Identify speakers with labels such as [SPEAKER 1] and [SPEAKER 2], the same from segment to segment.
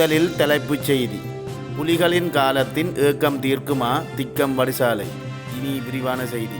[SPEAKER 1] முதலில் தலைப்புச் செய்தி. புலிகளின் காலத்தின் ஏக்கம் தீர்க்குமா திக்கம் வடிசாலை இனி விரிவான செய்தி.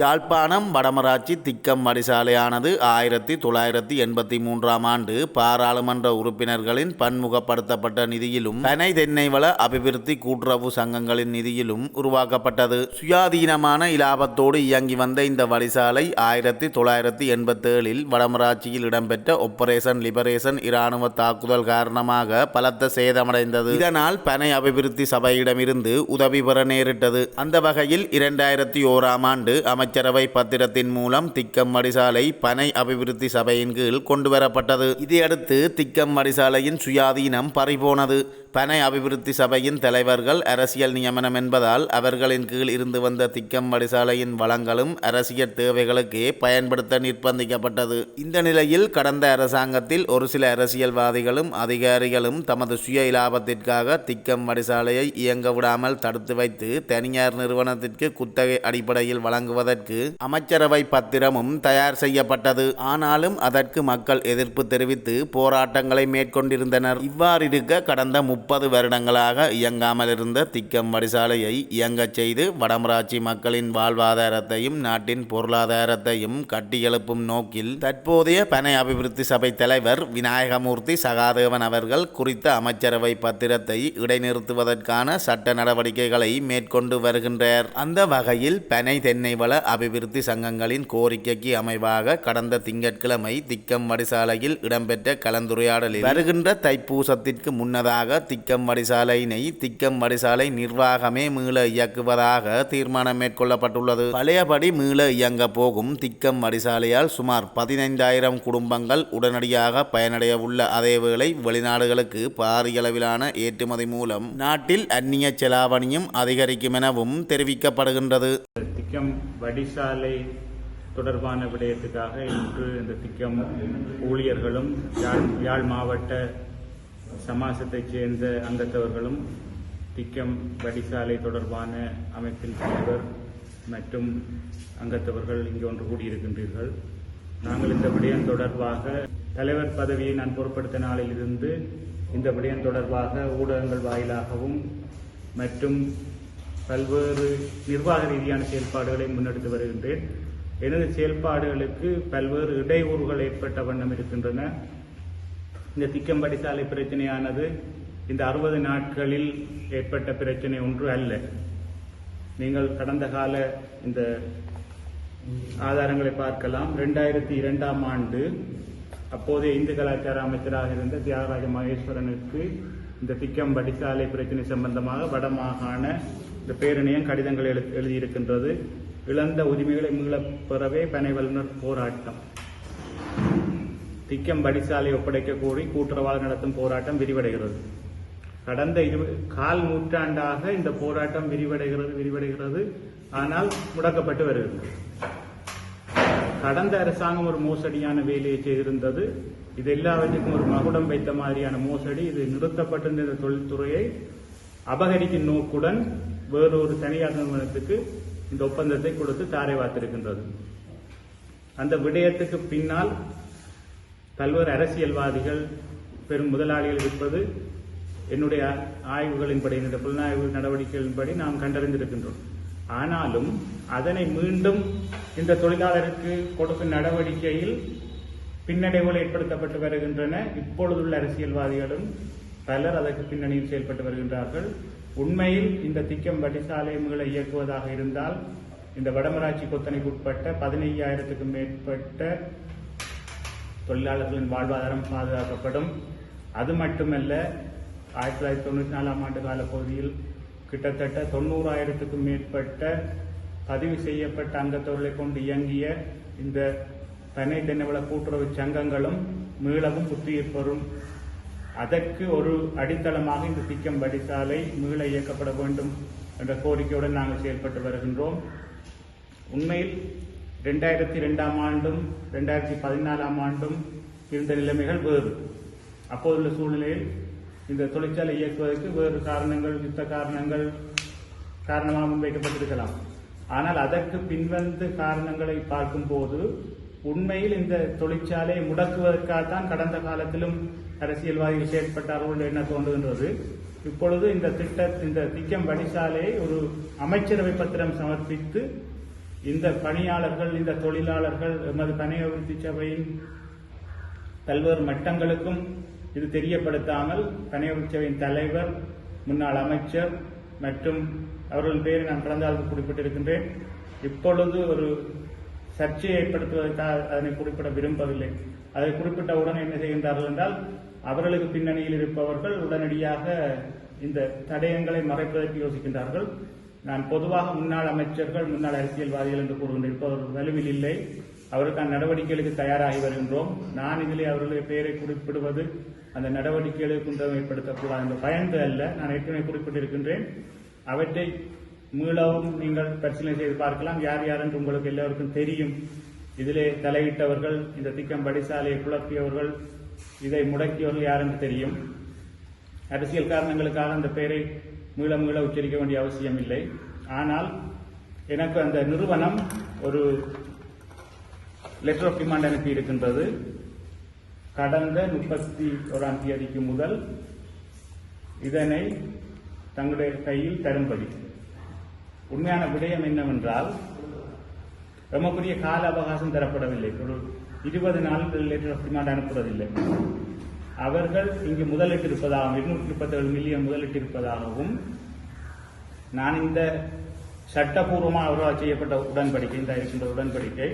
[SPEAKER 1] யாழ்ப்பாணம் வடமராட்சி திக்கம் வடிசாலையானது ஆயிரத்தி தொள்ளாயிரத்தி எண்பத்தி மூன்றாம் ஆண்டு பாராளுமன்ற உறுப்பினர்களின் பன்முகப்படுத்தப்பட்ட நிதியிலும் பனை தென்னை வள அபிவிருத்தி கூட்டுறவு சங்கங்களின் நிதியிலும் உருவாக்கப்பட்டது. சுயாதீனமான இலாபத்தோடு இயங்கி வந்த இந்த வடிசாலை ஆயிரத்தி தொள்ளாயிரத்தி எண்பத்தேழில் வடமராட்சியில் இடம்பெற்ற ஒப்பரேஷன் லிபரேஷன் இராணுவ தாக்குதல் காரணமாக பலத்த சேதமடைந்தது. இதனால் பனை அபிவிருத்தி சபையிடமிருந்து உதவி பெற நேரிட்டது. அந்த வகையில் இரண்டாயிரத்தி ஓராம் ஆண்டு அமைச்சரவை பத்திரத்தின் மூலம் திக்கம் வடிசாலை பனை அபிவிருத்தி சபையின் கீழ் கொண்டுவரப்பட்டது. இதையடுத்து திக்கம் வடிசாலையின் சுயாதீனம் பறிபோனது. பனை அபிவிருத்தி சபையின் தலைவர்கள் அரசியல் நியமனம் என்பதால் அவர்களின் கீழ் இருந்து வந்த திக்கம் வடிசாலையின் வளங்களும் அரசியல் தேவைகளுக்கே பயன்படுத்த நிர்பந்திக்கப்பட்டது இந்த நிலையில் கடந்த அரசாங்கத்தில் ஒரு சில அரசியல்வாதிகளும் அதிகாரிகளும் தமது சுய இலாபத்திற்காக திக்கம் வடிசாலையை இயங்க விடாமல் தடுத்து வைத்து தனியார் நிறுவனத்திற்கு குத்தகை அடிப்படையில் வழங்குவதற்கு அமைச்சரவை பத்திரமும் தயார் செய்யப்பட்டது. ஆனாலும் அதற்கு மக்கள் எதிர்ப்பு தெரிவித்து போராட்டங்களை மேற்கொண்டிருந்தனர். இவ்வாறிருக்க கடந்த முப்பது வருடங்களாக இயங்காமல் இருந்த திக்கம் வடிசாலையை இயங்கச் செய்து வடமராட்சி மக்களின் வாழ்வாதாரத்தையும் நாட்டின் பொருளாதாரத்தையும் கட்டியெழுப்பும் நோக்கில் தற்போதைய பனை அபிவிருத்தி சபை தலைவர் விநாயகமூர்த்தி சகாதேவன் அவர்கள் குறித்த அமைச்சரவை பத்திரத்தை இடைநிறுத்துவதற்கான சட்ட நடவடிக்கைகளை மேற்கொண்டு வருகின்றார். அந்த வகையில் பனை தென்னை வள அபிவிருத்தி சங்கங்களின் கோரிக்கைக்கு அமைவாக கடந்த திங்கட்கிழமை திக்கம் வடிசாலையில் இடம்பெற்ற கலந்துரையாடலில் வருகின்ற தைப்பூசத்திற்கு முன்னதாக திக்கம் வடிசாலையினை திக்கம் வடிசாலை நிர்வாகமே மீள இயக்குவதாக தீர்மானம் மேற்கொள்ளப்பட்டுள்ளது. பழையபடி மீள இயங்க போகும் திக்கம் வடிசாலையால் சுமார் பதினைந்தாயிரம் குடும்பங்கள் உடனடியாக பயனடைய உள்ள அதேவேளை வெளிநாடுகளுக்கு பாரியளவிலான ஏற்றுமதி மூலம் நாட்டில் அந்நிய செலாவணியும் அதிகரிக்கும் எனவும் தெரிவிக்கப்படுகின்றது.
[SPEAKER 2] திக்கம் வடிசாலை தொடர்பான விடயத்துக்காக இன்று இந்த திக்கம் ஊழியர்களும் யாழ் யாழ் மாவட்ட சமாசத்தைச் சேர்ந்த அங்கத்தவர்களும் திக்கம் வடிசாலை தொடர்பான அமைப்பின் தலைவர் மற்றும் அங்கத்தவர்கள் இங்கு ஒன்று கூடியிருக்கின்றீர்கள். நாங்கள் இந்த விடயம் தொடர்பாக தலைவர் பதவியை நான் பொறுப்படுத்த நாளிலிருந்து இந்த விடயம் தொடர்பாக ஊடகங்கள் வாயிலாகவும் மற்றும் பல்வேறு நிர்வாக ரீதியான செயல்பாடுகளை முன்னெடுத்து வருகின்றேன். எனது செயல்பாடுகளுக்கு பல்வேறு இடையூறுகள் ஏற்பட்ட வண்ணம் இருக்கின்றன. இந்த திக்கம்படி சாலை பிரச்சனையானது இந்த அறுபது நாட்களில் ஏற்பட்ட பிரச்சனை ஒன்று அல்ல. நீங்கள் கடந்த கால இந்த ஆதாரங்களை பார்க்கலாம். ரெண்டாயிரத்தி இரண்டாம் ஆண்டு அப்போதைய இந்து கலாச்சார அமைச்சராக இருந்த தியாகராஜ மகேஸ்வரனுக்கு இந்த திக்கம் படிசாலை பிரச்சனை சம்பந்தமாக வடமாகாண இந்த பேரணியம் கடிதங்கள் எழு எழுதியிருக்கின்றது. இழந்த உரிமைகளை மீளப் பெறவே பனை வல்லுநர் போராட்டம். திக்கம் படிசாலை ஒப்படைக்க கோரி கூட்டுறவாளர் நடத்தும் போராட்டம் விரிவடைகிறது. கடந்த இரு கால் நூற்றாண்டாக இந்த போராட்டம் விரிவடைகிறது விரிவடைகிறது. ஆனால் முடக்கப்பட்டு வருகிறது. கடந்த அரசாங்கம் ஒரு மோசடியான வேலையை செய்திருந்தது. இது எல்லாவற்றுக்கும் ஒரு மகுடம் வைத்த மாதிரியான மோசடி. இது நிறுத்தப்பட்டிருந்த இந்த தொழில்துறையை அபகரிக்கும் நோக்குடன் வேறொரு தனியார் நிறுவனத்துக்கு இந்த ஒப்பந்தத்தை கொடுத்து தாரை வார்த்திருக்கின்றது அந்த விடயத்துக்கு பின்னால் பல்வேறு அரசியல்வாதிகள் பெரும் முதலாளிகள் இருப்பது என்னுடைய ஆய்வுகளின்படி என்னுடைய புலனாய்வு நடவடிக்கைகளின்படி நாம் கண்டறிந்திருக்கின்றோம். ஆனாலும் அதனை மீண்டும் இந்த தொழிலாளருக்கு கொடுக்கும் நடவடிக்கையில் பின்னடைவுகள் ஏற்படுத்தப்பட்டு வருகின்றன. இப்பொழுதுள்ள அரசியல்வாதிகளும் பலர் அதற்கு பின்னணியில் செயல்பட்டு வருகின்றார்கள். உண்மையில் இந்த திக்கம் வடிசாலை இயக்குவதாக இருந்தால் இந்த வடமராட்சி கொத்தனைக்கு உட்பட்ட மேற்பட்ட தொழிலாளர்களின் வாழ்வாதாரம் பாதுகாக்கப்படும். அது மட்டுமல்ல ஆயிரத்தி தொள்ளாயிரத்தி தொண்ணூற்றி நாலாம் ஆண்டு கால பகுதியில் கிட்டத்தட்ட தொண்ணூறாயிரத்துக்கும் மேற்பட்ட பதிவு செய்யப்பட்ட அங்கத்தவர்களை கொண்டு இயங்கிய இந்த தனி தென்னவள கூட்டுறவு சங்கங்களும் மீளவும் புத்துயிர் பெறும் அதற்கு ஒரு அடித்தளமாக இந்த திக்கம் வடிசாலை மீள இயக்கப்பட வேண்டும் என்ற கோரிக்கையுடன் நாங்கள் செயல்பட்டு வருகின்றோம். உண்மையில் ரெண்டாயிரத்தி ரெண்டாம் ஆண்டும் ரெண்டாயிரத்தி பதினாலாம் ஆண்டும் இருந்த நிலைமைகள் வேறு. அப்போதுள்ள சூழ்நிலையில் இந்த தொழிற்சாலை இயக்குவதற்கு வேறு காரணங்கள் யுத்த காரணங்கள் காரணமாக முன்வைக்கப்பட்டிருக்கலாம். ஆனால் அதற்கு பின்வந்து காரணங்களை பார்க்கும்போது உண்மையில் இந்த தொழிற்சாலையை முடக்குவதற்காகத்தான் கடந்த காலத்திலும் அரசியல்வாதிகள் செயற்பட்டார்கள் என்ன தோன்றுகின்றது? இப்பொழுது இந்த திட்ட இந்த திக்கம் படிசாலையை ஒரு அமைச்சரவை பத்திரம் சமர்ப்பித்து இந்த பணியாளர்கள் இந்த தொழிலாளர்கள் எமது பணி அபிவிருத்தி சபையின் பல்வேறு மட்டங்களுக்கும் இது தெரியப்படுத்தாமல் பணி அபிவிருத்தி சபையின் தலைவர் முன்னாள் அமைச்சர் மற்றும் அவர்களின் பேரை நான் கடந்த குறிப்பிட்டிருக்கின்றேன். இப்பொழுது ஒரு சர்ச்சையை ஏற்படுத்துவதற்காக அதனை குறிப்பிட விரும்பவில்லை. அதை குறிப்பிட்டவுடன் என்ன செய்கின்றார்கள் என்றால் அவர்களுக்கு பின்னணியில் இருப்பவர்கள் உடனடியாக இந்த தடயங்களை மறைப்பதற்கு யோசிக்கின்றார்கள். நான் பொதுவாக முன்னாள் அமைச்சர்கள் முன்னாள் அரசியல்வாதிகள் என்று கூறுகின்ற ஒரு வலுவில் இல்லை. அவருக்கான நடவடிக்கைகளுக்கு தயாராகி வருகின்றோம். நான் இதிலே அவர்களுடைய பெயரை குறிப்பிடுவது அந்த நடவடிக்கைகளுக்கு குன்றம் ஏற்படுத்தக்கூடாது என்ற பயந்து அல்ல. நான் ஏற்கனவே குறிப்பிட்டிருக்கின்றேன். அவற்றை மீளவும் நீங்கள் பரிசீலனை செய்து பார்க்கலாம். யார் யார் என்று உங்களுக்கு எல்லோருக்கும் தெரியும். இதிலே தலையிட்டவர்கள் இந்த திக்கம் படிசாலையை குழப்பியவர்கள் இதை முடக்கியவர்கள் யார் என்று தெரியும்? அரசியல் காரணங்களுக்காக அந்த பெயரை மீள மீள உச்சரிக்க வேண்டிய அவசியம் இல்லை. ஆனால் எனக்கு அந்த நிறுவனம் ஒரு லெட்டர் ஆஃப் டிமாண்ட் அனுப்பி இருக்கின்றது. கடந்த முப்பத்தி ஓராம் தேதிக்கு முதல் இதனை தங்களுடைய கையில் தரும்படி. உண்மையான விடயம் என்னவென்றால் எமக்குரிய கால அவகாசம் தரப்படவில்லை. ஒரு இருபது நாள் லெட்டர் ஆஃப் டிமாண்ட் அனுப்புவதில்லை. அவர்கள் இங்கு முதலிட்டிருப்பதாகவும் இருநூற்றி முப்பத்தேழு மில்லியன் முதலிட்டிருப்பதாகவும் நான் இந்த சட்டபூர்வமாக அவர்களால் செய்யப்பட்ட உடன்படிக்கை இந்த இருக்கின்ற உடன்படிக்கை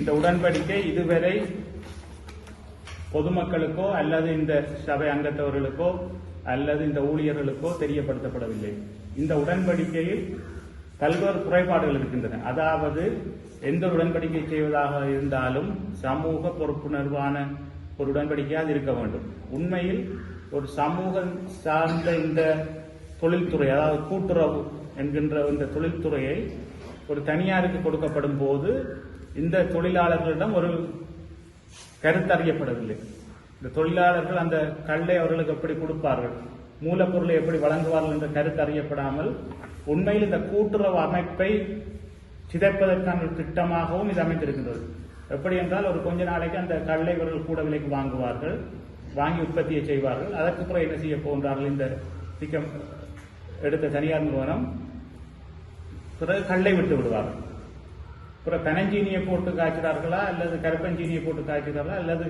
[SPEAKER 2] இந்த உடன்படிக்கை இதுவரை பொதுமக்களுக்கோ அல்லது இந்த சபை அங்கத்தவர்களுக்கோ அல்லது இந்த ஊழியர்களுக்கோ தெரியப்படுத்தப்படவில்லை. இந்த உடன்படிக்கையில் பல்வேறு குறைபாடுகள் இருக்கின்றன. அதாவது எந்த ஒரு உடன்படிக்கை செய்வதாக இருந்தாலும் சமூக பொறுப்புணர்வான ஒரு உடன்படிக்கையாக இருக்க வேண்டும். உண்மையில் ஒரு சமூகம் சார்ந்த இந்த தொழில்துறை அதாவது கூட்டுறவு என்கின்ற இந்த தொழில்துறையை ஒரு தனியாருக்கு கொடுக்கப்படும் போது இந்த தொழிலாளர்களிடம் ஒரு கருத்தறியப்படவில்லை இந்த தொழிலாளர்கள் அந்த கல்லை அவர்களுக்கு எப்படி கொடுப்பார்கள்? மூலப்பொருளை எப்படி வழங்குவார்கள் என்ற கருத்து அறியப்படாமல் உண்மையில் இந்த கூட்டுறவு அமைப்பை சிதைப்பதற்கான ஒரு திட்டமாகவும் இது அமைந்திருக்கின்றது. எப்படி என்றால் ஒரு கொஞ்ச நாளைக்கு அந்த கல்லை இவர்கள் கூட விலைக்கு வாங்குவார்கள் வாங்கி உற்பத்தியை செய்வார்கள். அதற்கு பிறகு என்ன செய்ய போன்றார்கள் இந்த திக்கம் எடுத்த தனியார் நிறுவனம் பிறகு கல்லை விட்டு விடுவார்கள். பிறகு கனஞ்சீனியை போட்டு காய்ச்சினார்களா? அல்லது கருப்பஞ்சீனியை போட்டு காய்ச்சினார்களா? அல்லது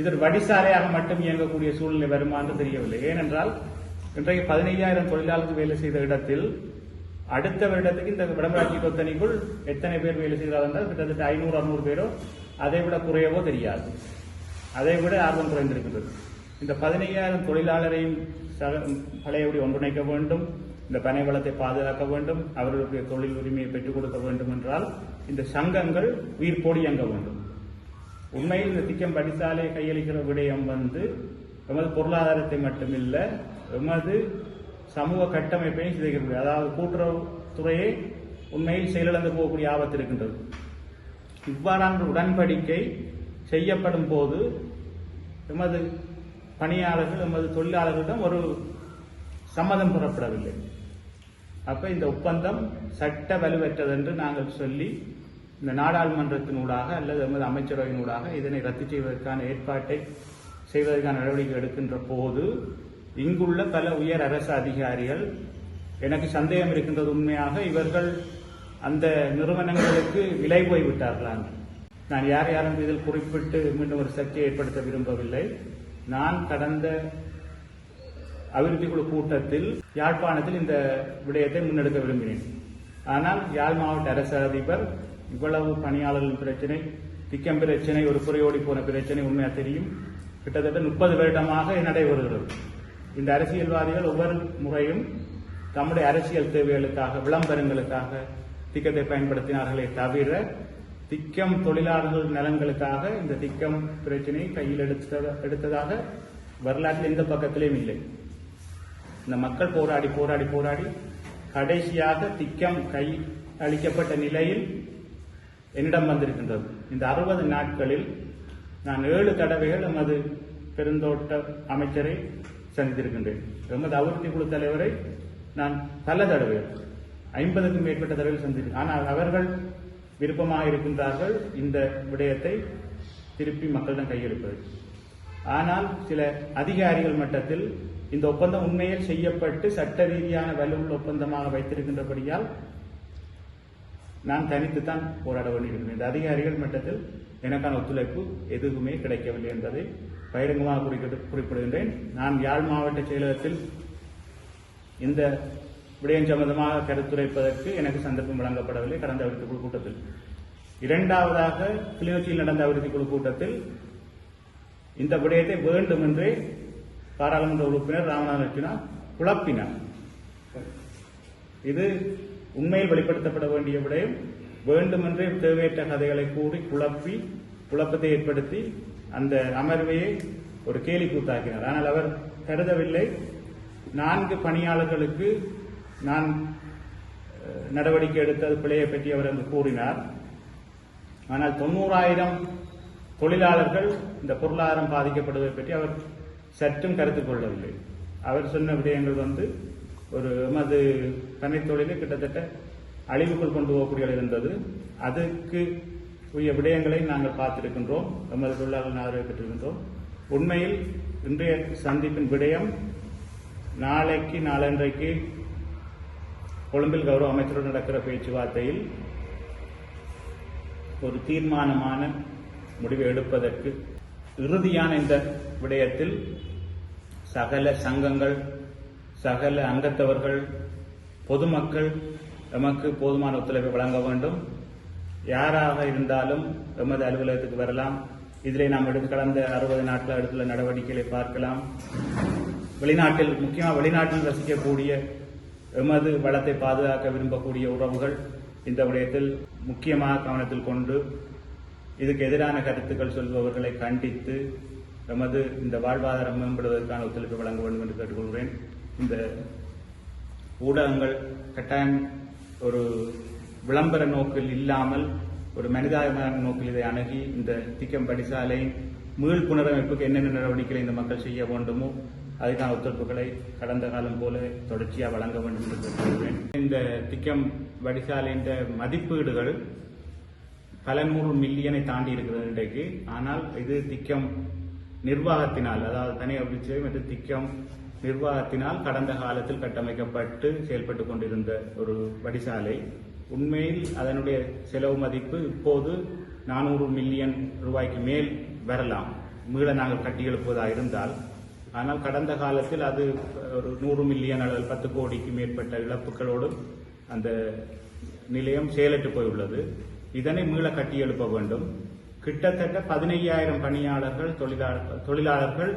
[SPEAKER 2] இது வடிசாலையாக மட்டும் இயங்கக்கூடிய சூழ்நிலை வருமானது தெரியவில்லை. ஏனென்றால் இன்றைக்கு பதினையாயிரம் தொழிலாளர்கள் வேலை செய்த இடத்தில் அடுத்த வருடத்துக்கு இந்த விடமராட்சி கொத்தனைக்குள் எத்தனை பேர் வேலை செய்கிறார்கள் என்றால் கிட்டத்தட்ட ஐநூறு அறுநூறு பேரோ அதை விட குறையவோ தெரியாது. அதை விட ஆர்வம் குறைந்திருக்கிறது இந்த பதினையாயிரம் தொழிலாளரையும் சக- பழையபடி ஒன்றிணைக்க வேண்டும் இந்த பனை வளத்தை பாதுகாக்க வேண்டும் அவர்களுக்கு தொழில் உரிமையை பெற்றுக் கொடுக்க வேண்டும் என்றால் இந்த சங்கங்கள் உயிர்ப்போடு இயங்க வேண்டும். உண்மையில் இந்த திக்கம் படித்தாலே கையளிக்கிற விடயம் வந்து எமது பொருளாதாரத்தை மட்டுமில்லை எமது சமூக கட்டமைப்பையும் சிதைக்கிறது அதாவது கூட்டுறவு துறையை உண்மையில் செயலிழந்து போகக்கூடிய ஆபத்து இருக்கின்றது. இவ்வாறான உடன்படிக்கை செய்யப்படும் போது எமது பணியாளர்கள் எமது தொழிலாளர்களிடம் ஒரு சம்மதம் புறப்படவில்லை. அப்போ இந்த ஒப்பந்தம் சட்ட வலுவற்றது என்று நாங்கள் சொல்லி இந்த நாடாளுமன்றத்தினூடாக அல்லது எமது அமைச்சரவையினூடாக இதனை ரத்து செய்வதற்கான ஏற்பாட்டை செய்வதற்கான நடவடிக்கை எடுக்கின்ற போது இங்குள்ள பல உயர் அரசு அதிகாரிகள் எனக்கு சந்தேகம் இருக்கின்றது உண்மையாக இவர்கள் அந்த நிறுவனங்களுக்கு விலை போய்விட்டார்களா நான் யார் யாரும் இதில் குறிப்பிட்டு மீண்டும் ஒரு சர்ச்சையை ஏற்படுத்த விரும்பவில்லை. நான் கடந்த அபிவிருத்தி குழு கூட்டத்தில் யாழ்ப்பாணத்தில் இந்த விடயத்தை முன்னெடுக்க விரும்பினேன். ஆனால் யாழ் மாவட்ட அரசு அதிபர் இவ்வளவு பணியாளர்கள் பிரச்சனை திக்கம் பிரச்சனை ஒரு குறையோடி போன பிரச்சனை உண்மையாக தெரியும்? கிட்டத்தட்ட முப்பது வருடமாக நடைபெறுகிறது இந்த அரசியல்வாதிகள் ஒவ்வொரு முறையும் தம்முடைய அரசியல் தேவைகளுக்காக விளம்பரங்களுக்காக திக்கத்தை பயன்படுத்தினார்களே தவிர திக்கம் தொழிலாளர்கள் நலன்களுக்காக இந்த திக்கம் பிரச்சனையை கையில் எடுத்ததாக வரலாற்றில் எந்த பக்கத்திலேயும் இல்லை. இந்த மக்கள் போராடி போராடி போராடி கடைசியாக திக்கம் கை அளிக்கப்பட்ட நிலையில் என்னிடம் வந்திருக்கின்றது. இந்த அறுபது நாட்களில் நான் ஏழு தடவைகள் எமது பெருந்தோட்ட அமைச்சரை சந்தித்திருக்கின்றேன் எமது அபிவிருத்தி குழு தலைவரை நான் பல தடவை ஐம்பதுக்கும் மேற்பட்ட தடவைகள் சந்தித்தேன். ஆனால் அவர்கள் விருப்பமாக இருக்கின்றார்கள் இந்த விடயத்தை திருப்பி மக்களிடம் கையெழுப்பது ஆனால் சில அதிகாரிகள் மட்டத்தில் இந்த ஒப்பந்தம் உண்மையில் செய்யப்பட்டு சட்ட ரீதியான வலுவுள்ள ஒப்பந்தமாக வைத்திருக்கின்றபடியால் நான் தனித்துத்தான் போராட வேண்டியிருக்கிறேன் இந்த அதிகாரிகள் மட்டத்தில் எனக்கான ஒத்துழைப்பு எதுவுமே கிடைக்கவில்லை என்பதை பகிரங்கமாக குறிப்பிட்டு குறிப்பிடுகின்றேன். நான் யாழ் மாவட்ட செயலகத்தில் இந்த விடயம் சம்பந்தமாக கருத்துரைப்பதற்கு எனக்கு சந்தர்ப்பம் வழங்கப்படவில்லை. கடந்த அபிவிருத்தி குழு கூட்டத்தில். இரண்டாவதாக கிளிநொச்சியில் நடந்த அபிவிருத்தி குழு கூட்டத்தில் இந்த விடயத்தை வேண்டுமென்றே பாராளுமன்ற உறுப்பினர் ராமநாதன் அர்ஜுனா குழப்பினார். இது உண்மையில் வெளிப்படுத்தப்பட வேண்டிய விடயம். வேண்டுமென்றே தேவையற்ற கதைகளை கூறி குழப்பி குழப்பத்தை ஏற்படுத்தி அந்த அமர்வையை ஒரு கேலி கூத்தாக்கினார். ஆனால் அவர் கருதவில்லை. நான்கு பணியாளர்களுக்கு நான் நடவடிக்கை எடுத்தது பிழையை பற்றி அவர் அங்கு கூறினார். ஆனால் தொண்ணூறாயிரம் தொழிலாளர்கள் இந்த பொருளாதாரம் பாதிக்கப்படுவதை பற்றி அவர் சற்றும் கருத்து கொள்ளவில்லை. அவர் சொன்ன விடயங்கள் வந்து ஒரு எமது தனித்தொழிலை கிட்டத்தட்ட அழிவுக்குள் கொண்டு போகக்கூடிய இருந்தது அதுக்கு உரிய விடயங்களை நாங்கள் பார்த்திருக்கின்றோம் எமது தொழிலாளர்கள் ஆதரவை பெற்றிருக்கின்றோம். உண்மையில் இன்றைய சந்திப்பின் விடயம் நாளைக்கு நாளன்றைக்கு கொழும்பில் கௌரவ அமைச்சருடன் நடக்கிற பேச்சுவார்த்தையில் ஒரு தீர்மானமான முடிவை எடுப்பதற்கு இறுதியான இந்த விடயத்தில் சகல சங்கங்கள் சகல அங்கத்தவர்கள் பொதுமக்கள் எமக்கு போதுமான ஒத்துழைப்பை வழங்க வேண்டும். யாராக இருந்தாலும் எமது அலுவலகத்துக்கு வரலாம். இதிலே நாம் எடுத்து கடந்த அறுபது நாட்கள் எடுத்துள்ள நடவடிக்கைகளை பார்க்கலாம். வெளிநாட்டில் முக்கியமாக வெளிநாட்டில் வசிக்கக்கூடிய எமது வளத்தை பாதுகாக்க விரும்பக்கூடிய உறவுகள் இந்த விடயத்தில் முக்கியமாக கவனத்தில் கொண்டு இதுக்கு எதிரான கருத்துக்கள் சொல்பவர்களை கண்டித்து எமது இந்த வாழ்வாதாரம் மேம்படுவதற்கான ஒத்துழைப்பு வழங்க வேண்டும் என்று கேட்டுக்கொள்கிறேன். இந்த ஊடகங்கள் கட்டாயம் ஒரு விளம்பர நோக்கில் இல்லாமல் ஒரு மனிதாபிமான நோக்கில் இதை அணுகி இந்த திக்கம் படிசாலை மீள் புனரமைப்புக்கு என்னென்ன நடவடிக்கைகளை இந்த மக்கள் செய்ய வேண்டுமோ அதுக்கான ஒத்துழைப்புகளை கடந்த காலம் போல தொடர்ச்சியாக வழங்க வேண்டும் என்று கேட்டுக்கொள்வேன் இந்த திக்கம் வடிசாலையின் மதிப்பீடுகள் பல நூறு மில்லியனை தாண்டி இருக்கிறது இன்றைக்கு. ஆனால் இது திக்கம் நிர்வாகத்தினால் அதாவது தனி அபிச்சை மற்றும் திக்கம் நிர்வாகத்தினால் கடந்த காலத்தில் கட்டமைக்கப்பட்டு செயல்பட்டு கொண்டிருந்த ஒரு வடிசாலை உண்மையில் அதனுடைய செலவு மதிப்பு இப்போது நானூறு மில்லியன் ரூபாய்க்கு மேல் வரலாம். மீள நாங்கள் கட்டி எழுப்புவதாக இருந்தால் ஆனால் கடந்த காலத்தில் அது ஒரு நூறு மில்லியன் அல்லது பத்து கோடிக்கு மேற்பட்ட இழப்புகளோடு அந்த நிலையம் செயலற்று போயுள்ளது. இதனை மீள கட்டி எழுப்ப வேண்டும். கிட்டத்தட்ட பதினையாயிரம் பணியாளர்கள் தொழிலாளர் தொழிலாளர்கள்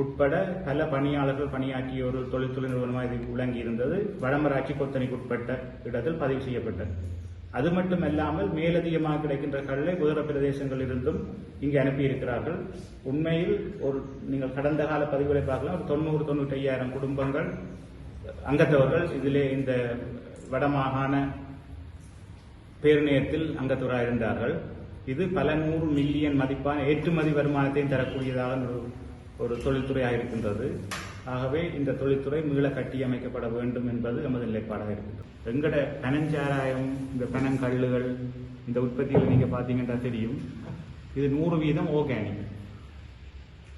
[SPEAKER 2] உட்பட பல பணியாளர்கள் பணியாற்றிய ஒரு தொழில்துறை நிறுவனமாக இது விளங்கி இருந்தது வடமராட்சி கொத்தனைக்கு உட்பட்ட இடத்தில் பதிவு செய்யப்பட்டது. அது மட்டுமல்லாமல் மேலதிகமாக கிடைக்கின்ற கல்லை வேறு பிரதேசங்களில் இருந்தும் இங்கு அனுப்பியிருக்கிறார்கள். உண்மையில் ஒரு நீங்கள் கடந்த கால பதிவுகளை பார்க்கலாம். ஒரு தொண்ணூறு தொண்ணூற்றி ஐயாயிரம் குடும்பங்கள் அங்கத்தவர்கள் இதிலே இந்த வடமாகாண பேருநேயத்தில் அங்கத்தவராக இருந்தார்கள் இது பல நூறு மில்லியன் மதிப்பான ஏற்றுமதி வருமானத்தையும் தரக்கூடியதாக ஒரு ஒரு தொழில்துறையாக இருக்கின்றது. ஆகவே இந்த தொழில்துறை மீள கட்டியமைக்கப்பட வேண்டும் என்பது நமது நிலைப்பாடாக இருக்கின்றது எங்கட பனஞ்சாராயம் இந்த பனங்கல்லுகள் இந்த உற்பத்தியில் நீங்க பார்த்தீங்கன்னா தெரியும். இது நூறு வீதம் ஆர்கானிக்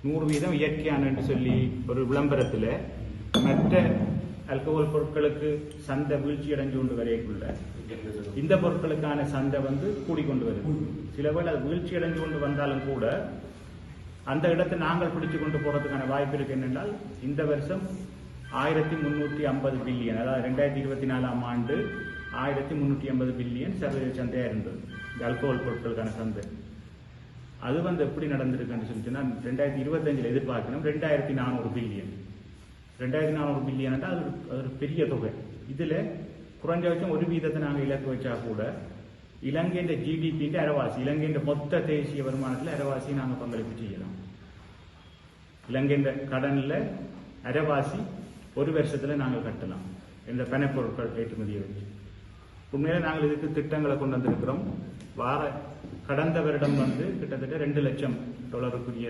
[SPEAKER 2] நூறு வீதம் இயற்கையான சொல்லி ஒரு விளம்பரத்தில் மற்ற அல்கோஹால் பொருட்களுக்கு சந்தை வீழ்ச்சி அடைஞ்சு கொண்டு வரையக்குள்ள இந்த பொருட்களுக்கான சந்தை வந்து கூடிக்கொண்டு வருது. சில வேளை அது வீழ்ச்சி அடைஞ்சு கொண்டு வந்தாலும் கூட அந்த இடத்தை நாங்கள் பிடிச்சு கொண்டு போறதுக்கான வாய்ப்பு இருக்கு என்னென்றால் இந்த வருஷம் ஆயிரத்தி முன்னூற்றி ஐம்பது பில்லியன் அதாவது ரெண்டாயிரத்தி இருபத்தி நாலாம் ஆண்டு ஆயிரத்தி முன்னூற்றி ஐம்பது பில்லியன் சர்வதேச சந்தையாக இருந்தது. இந்த அல்கோஹால் பொருட்களுக்கான சந்தை. அது வந்து எப்படி நடந்திருக்குன்னு சொல்லி ரெண்டாயிரத்தி இருபத்தஞ்சில் எதிர்பார்க்கணும் ரெண்டாயிரத்தி நானூறு பில்லியன். ரெண்டாயிரத்தி நானூறு பில்லியன் அது ஒரு- பெரிய தொகை. இதில் குறைஞ்சபட்சம் ஒரு வீதத்தை நாங்கள் இலக்கு வச்சா கூட இலங்கையின் ஜிடிபின்ற அரவாசி இலங்கையின் மொத்த தேசிய வருமானத்தில் அரவாசி நாங்கள் பங்களிப்பு செய்யலாம் இலங்கையின் கடனில் அரைவாசி ஒரு வருஷத்தில் நாங்கள் கட்டலாம். இந்த பணப்பொருட்கள் ஏற்றுமதியை வச்சு. உண்மையில நாங்கள் இதுக்கு திட்டங்களை கொண்டு வந்திருக்கிறோம். வார கடந்த வருடம் வந்து கிட்டத்தட்ட ரெண்டு லட்சம் டாலருக்குரிய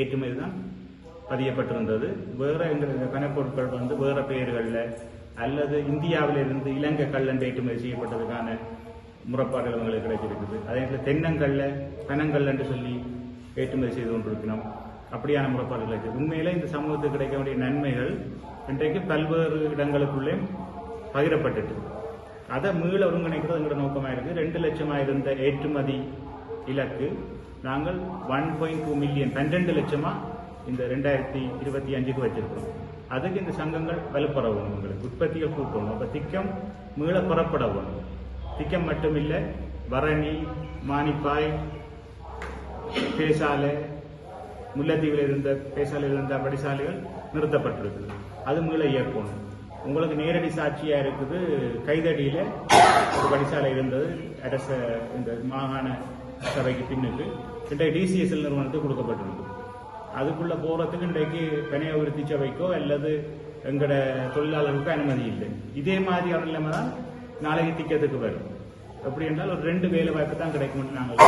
[SPEAKER 2] ஏற்றுமதி தான் பதியப்பட்டிருந்தது. வேற இந்த பணப்பொருட்கள் வந்து வேற பெயர்களில் அல்லது இந்தியாவிலிருந்து இலங்கை கல்லன் ஏற்றுமதி செய்யப்பட்டதுக்கான முறைப்பாடுகள் அவங்களுக்கு கிடைச்சிருக்குது அதே நேரத்தில் தென்னங்கல்ல பனங்கல் என்று சொல்லி ஏற்றுமதி செய்து கொண்டிருக்கிறோம். அப்படியான முறப்பாடுகள் இருக்குது உண்மையில இந்த சமூகத்துக்கு கிடைக்க வேண்டிய நன்மைகள் இன்றைக்கு பல்வேறு இடங்களுக்குள்ளே பகிரப்பட்டுட்டு அதை மீள ஒருங்கிணைக்கிறது எங்களோட நோக்கமாக இருக்குது ரெண்டு லட்சமாக இருந்த ஏற்றுமதி இலக்கு நாங்கள் ஒன் பாயிண்ட் டூ மில்லியன் பன்னிரெண்டு லட்சமாக இந்த ரெண்டாயிரத்தி இருபத்தி அஞ்சுக்கு வச்சிருக்கிறோம். அதுக்கு இந்த சங்கங்கள் வலுப்பெற வேணும் உங்களுக்கு. உற்பத்தியை கூட்டணும். அப்போ திக்கம் மீள புறப்பட வேணும் திக்கம் மட்டும் இல்லை பரணி மானிப்பாய் பேசாலை முல்லைத்தீவில் இருந்த பேசாலையில் இருந்த படிசாலைகள் நிறுத்தப்பட்டிருக்குது. அது மீள இயக்கணும். உங்களுக்கு நேரடி சாட்சியா இருக்குது. கைதடியில ஒரு படிசாலை இருந்தது. அரச இந்த மாகாண சபைக்கு பின்னுக்கு. இன்றைக்கு டிசிஎஸ்எல் நிறுவனத்துக்கு கொடுக்கப்பட்டிருக்கு அதுக்குள்ள போறதுக்கு இன்றைக்கு பனைய விருத்தி சபைக்கோ அல்லது எங்கட தொழிலாளர்களுக்கோ அனுமதி இல்லை. இதே மாதிரியான நிலைமை தான் நாளைக்கு திக்கத்துக்கு வரும். எப்படி என்றால் ஒரு ரெண்டு வேலை வாய்ப்பு தான் கிடைக்கும்னு நாங்கள்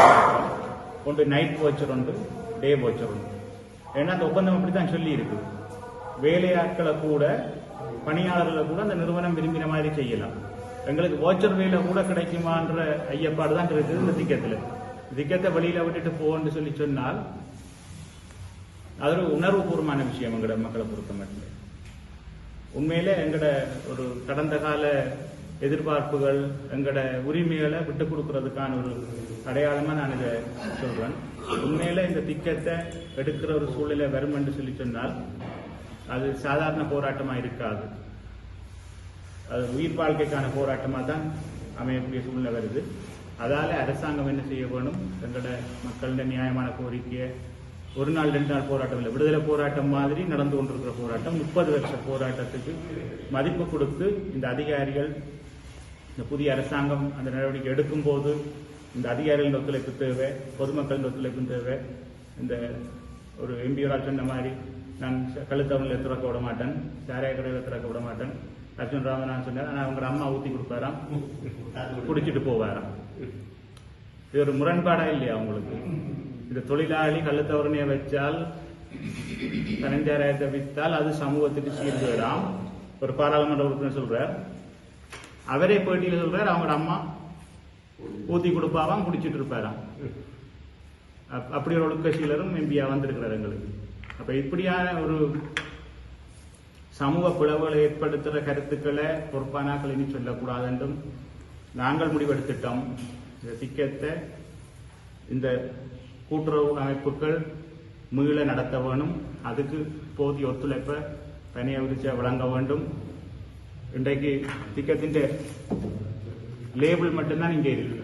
[SPEAKER 2] ஒன்று நைட் போச்சர் உண்டு டே போச்சர் உண்டு. ஏன்னா அந்த ஒப்பந்தம் அப்படி தான் சொல்லி இருக்குது வேலையாட்களை கூட பணியாளர்களை கூட அந்த நிறுவனம் விரும்பின மாதிரி செய்யலாம். எங்களுக்கு ஓச்சர் வேலை கூட கிடைக்குமான்ற ஐயப்பாடு தான் இருக்குது இந்த திக்கத்தில் திக்கத்தை வழியில் விட்டுட்டு போன்னு சொல்லி சொன்னால் அது ஒரு உணர்வுபூர்வமான விஷயம் எங்கட மக்களை பொறுத்த மட்டும் உண்மையில எங்கட ஒரு கடந்த கால எதிர்பார்ப்புகள் எங்கட உரிமைகளை விட்டு கொடுக்கறதுக்கான ஒரு அடையாளமா நான் இதை சொல்றேன். உண்மையில இந்த திக்கத்தை எடுக்கிற ஒரு சூழ்நிலை வரும் என்று சொல்லி சொன்னால் அது சாதாரண போராட்டமா இருக்காது. அது உயிர் வாழ்க்கைக்கான போராட்டமா தான் அமையக்கூடிய சூழ்நிலை வருது. அதால அரசாங்கம் என்ன செய்ய வேணும்? எங்களோட மக்களிட நியாயமான கோரிக்கையை ஒரு நாள் ரெண்டு நாள் போராட்டம் இல்லை. விடுதலை போராட்டம் மாதிரி நடந்து கொண்டிருக்கிற போராட்டம் முப்பது வருஷ போராட்டத்துக்கு மதிப்பு கொடுத்து இந்த அதிகாரிகள் இந்த புதிய அரசாங்கம் அந்த நடவடிக்கை எடுக்கும்போது இந்த அதிகாரிகளின் ஒத்துழைப்பு தேவை பொதுமக்களின் ஒத்துழைப்பு தேவை. இந்த ஒரு எம்பியோரால் சொன்ன மாதிரி நான் கழுத்தவனில் திறக்க விட மாட்டேன் சாராய கடையில் திறக்க விட மாட்டேன். அர்ஜுன் ராமநாதன் சொன்னார் ஆனால் அவங்க அம்மா ஊத்தி கொடுப்பாராம் குடிச்சிட்டு போவாராம். இது ஒரு முரண்பாடா இல்லையா அவங்களுக்கு இந்த தொழிலாளி கள்ளத்தவரணையை வச்சால் தனஞ்சாராயத்தை வித்தால் அது சமூகத்துக்கு சீர்கேடாம் ஒரு பாராளுமன்ற உறுப்பினர் சொல்றார். அவரே பேட்டியில சொல்றார் அவங்களோட அம்மா ஊத்தி கொடுப்பாவாம் குடிச்சிட்டு இருப்பாராம். அப்- அப்படி ஒரு ஒழுக்கசீலரும் எம்பியா வந்திருக்கிறார் எங்களுக்கு. அப்ப இப்படியான ஒரு சமூக பிளவுகளை ஏற்படுத்துகிற கருத்துக்களை பொறுப்பானாக்கள் இனி சொல்லக்கூடாது என்றும் நாங்கள் முடிவெடுத்துட்டோம். இந்த திக்கத்தை இந்த கூட்டுறவு அமைப்புகள் மீள நடத்த வேணும். அதுக்கு போதிய ஒத்துழைப்பை தனிய விரிச்ச வழங்க வேண்டும். இன்றைக்கு திக்கத்தின் லேபிள் மட்டும்தான் இங்கே இருக்கு.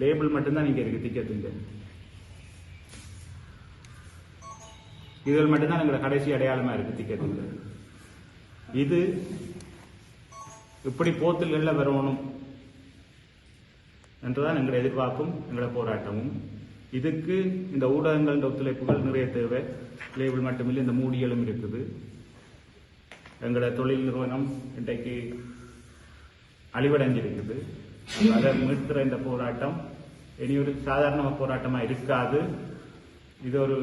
[SPEAKER 2] லேபிள் மட்டும்தான் இங்கே இருக்கு திக்கத்தின் இதில் மட்டும்தான் எங்களோட கடைசி அடையாளமா இருக்கு திக்கத்தின் இது இப்படி போத்தல்கள்ல வரணும் என்றுதான் எங்களை எதிர்பார்ப்பும் எங்களோட போராட்டமும். இதுக்கு இந்த ஊடகங்கள் ஒத்துழைப்புகள் நிறைய தேவை. லேபிள் மட்டுமில்லை இந்த மூடிகளும் இருக்குது. எங்களோட தொழில் நிறுவனம் இன்றைக்கு அழிவடைஞ்சிருக்குது. அதை மீட்கிற இந்த போராட்டம் இனி ஒரு சாதாரண போராட்டமாக இருக்காது. இது ஒரு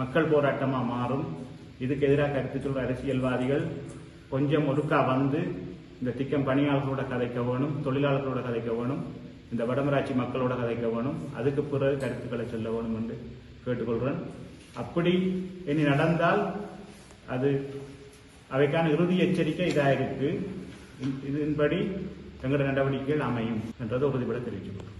[SPEAKER 2] மக்கள் போராட்டமாக மாறும். இதுக்கு எதிராக கருத்து சொல்ற அரசியல்வாதிகள் கொஞ்சம் ஒடுக்கா வந்து இந்த திக்கம் பணியாளர்களோட கதைக்க வேணும் தொழிலாளர்களோட கதைக்க வேணும். இந்த வடமராட்சி மக்களோட கதைக்க வேணும். அதுக்கு பிறகு கருத்துக்களை சொல்ல வேணும் என்று கேட்டுக்கொள்கிறேன். அப்படி இனி நடந்தால் அது அவைக்கான இறுதி எச்சரிக்கை இதாக இருக்கு இதன்படி எங்களோட நடவடிக்கைகள் அமையும் என்றதை உறுதிபட தெரிவிச்சுக்கிறோம்